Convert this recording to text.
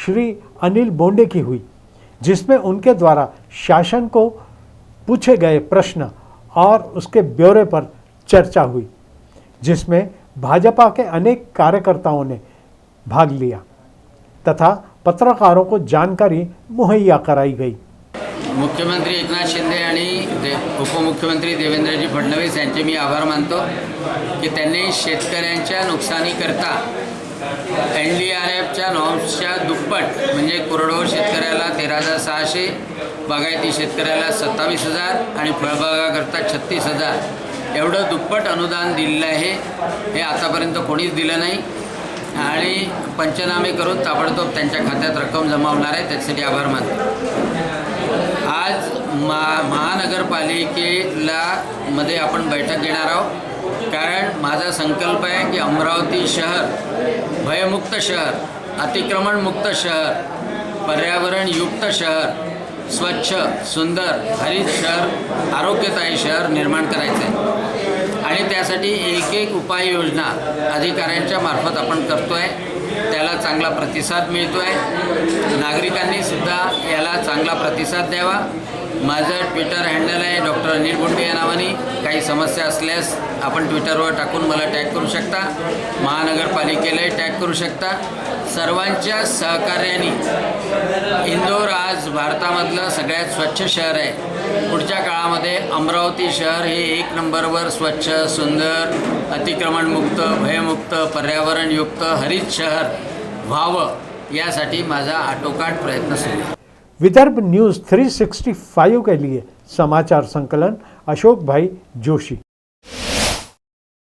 श्री अनिल बोंडे की हुई, जिसमें उनके द्वारा शासन को पूछे गए प्रश्न और उसके ब्यौरे पर चर्चा हुई, जिसमें भाजपा के अनेक कार्यकर्ताओं ने भाग लिया तथा पत्रकारों को जानकारी मुहैया कराई गई। मुख्यमंत्री एकनाथ शिंदे आणि दे, उपमुख्यमंत्री देवेंद्रजी फडणवीस यांचे मी आभार मानतो की त्यांनी शेतकऱ्यांच्या नुकसानीकरता एन डी आर एफच्या नॉर्म्सच्या दुप्पट म्हणजे कोरडवाहू शेतकऱ्याला तेरा हजार सहाशे बागायती शेतकऱ्याला सत्तावीस हजार आणि फळबागाकरता छत्तीस हजार. एवढं दुप्पट अनुदान दिलेलं आहे. हे आतापर्यंत कोणीच दिलं नाही. आणि पंचनामे करून ताबडतोब त्यांच्या खात्यात रक्कम जमा होणार आहे. त्याच्यासाठी आभार मानतो. आज मा महानगरपालिकेला मध्ये आपण बैठक घेणार आहोत. माझा संकल्प आहे की अमरावती शहर भयमुक्त शहर अतिक्रमणमुक्त शहर पर्यावरणयुक्त शहर स्वच्छ सुंदर हरित शहर आरोग्यदायी शहर निर्माण करायचं. आहे आणि त्यासाठी एक एक उपाययोजना अधिकाऱ्यांच्या मार्फत आपण करतो आहे त्याला चांगला प्रतिसाद मिळतो आहे नागरिकांनी सुद्धा याला चांगला प्रतिसाद द्यावा. माझं ट्विटर हँडल आहे डॉक्टर अनिल बोंडे या नावाने. काही समस्या असल्यास आपण ट्विटरवर टाकून मला टॅग करू शकता. महानगरपालिकेलाही टॅग करू शकता. सर्वांच्या सहकार्याने इंदोर आज भारतामधलं सगळ्यात स्वच्छ शहर आहे. पुढच्या काळामध्ये अमरावती शहर हे एक नंबरवर स्वच्छ सुंदर अतिक्रमणमुक्त भयमुक्त पर्यावरणयुक्त हरित शहर व्हावं. यासाठी माझा आटोकाट प्रयत्न सुरू आहे. विदर्भ न्यूज़ 365 के लिए समाचार संकलन अशोक भाई जोशी.